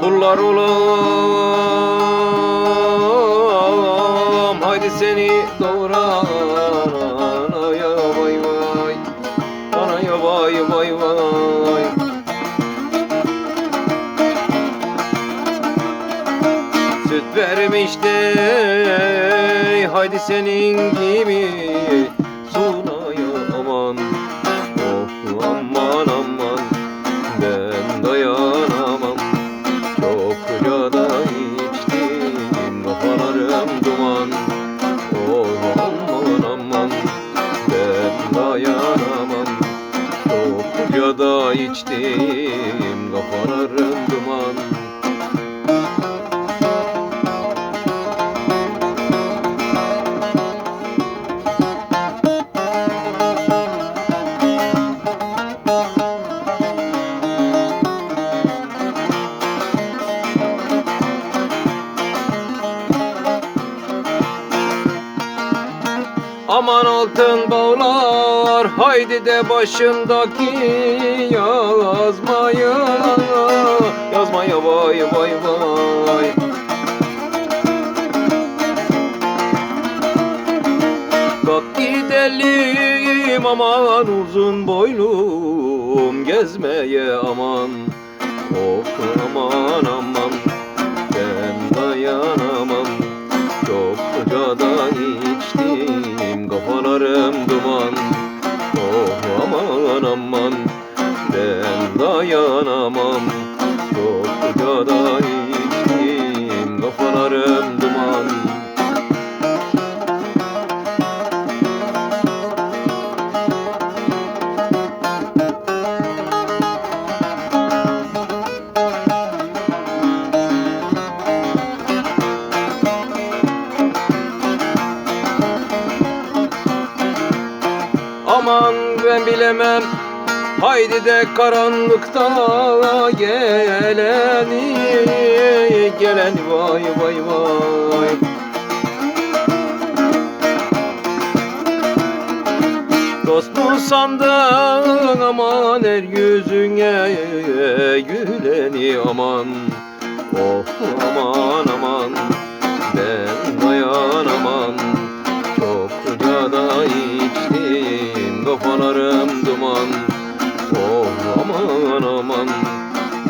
Kullar olam Haydi seni doğurana ya vay vay Ana ya vay vay vay. Süt vermişti Haydi senin gibi Sunaya da içtim Kafalarım duman Aman altın bağlar haydi de başındaki yazmaya. Yazmaya vay vay vay. Kalk gidelim aman uzun boylum gezmeye aman. Of aman aman. Ben dayanamam. Çokça da içtim kafalarım duman. Oh aman aman. Ben dayanamam. Çokça da içtim kafalarım ben bilemem. Haydi de karanlıkta geleni Geleni vay vay vay. Dost mu sandın aman her yüzüne güleni aman? Oh aman aman aman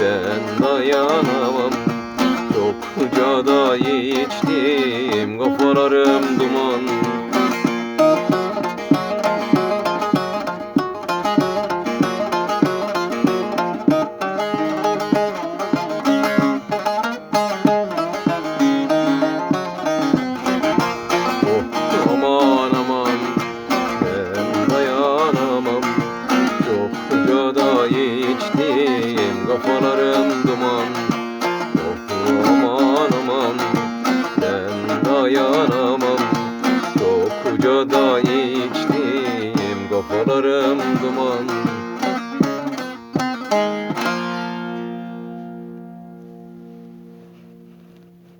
ben dayanamam. Çokça da içtim kafalarım duman Doktor aman aman. Ben dayanamam Dokuca da içtim kafalarım duman.